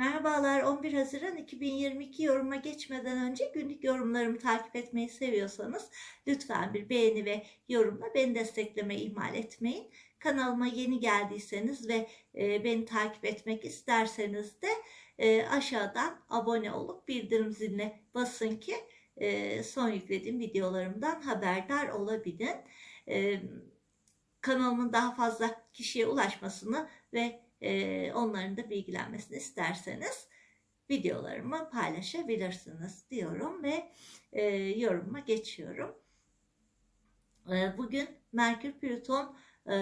Merhabalar 11 Haziran 2022 yoruma geçmeden önce günlük yorumlarımı takip etmeyi seviyorsanız lütfen bir beğeni ve yorumla beni desteklemeyi ihmal etmeyin. Kanalıma yeni geldiyseniz ve e, beni takip etmek isterseniz de e, aşağıdan abone olup bildirim ziline basın ki e, son yüklediğim videolarımdan haberdar olabilin. Kanalımın daha fazla kişiye ulaşmasını ve e, onların da bilgilenmesini isterseniz videolarımı paylaşabilirsiniz diyorum ve e, yorumuma geçiyorum. E, bugün Merkür Plüton e,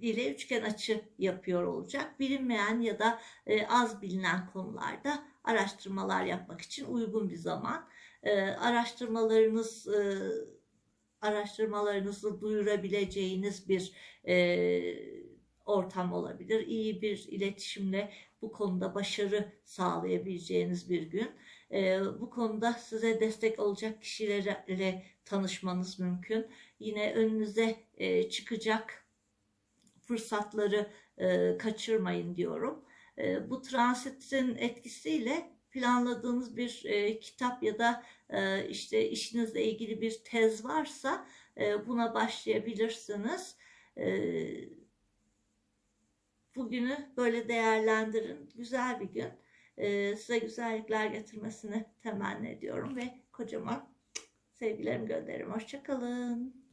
ile üçgen açı yapıyor olacak. Bilinmeyen ya da e, az bilinen konularda araştırmalar yapmak için uygun bir zaman. E, araştırmalarınız e, araştırmalarınızı duyurabileceğiniz bir e, ortam olabilir. İyi bir iletişimle bu konuda başarı sağlayabileceğiniz bir gün. E, bu konuda size destek olacak kişilerle tanışmanız mümkün. Yine önünüze e, çıkacak fırsatları e, kaçırmayın diyorum. E, bu transitin etkisiyle planladığınız bir e, kitap ya da e, işte işinizle ilgili bir tez varsa e, buna başlayabilirsiniz. E, bugünü böyle değerlendirin. Güzel bir gün. E, size güzellikler getirmesini temenni ediyorum ve kocaman sevgilerimi gönderirim. Hoşçakalın.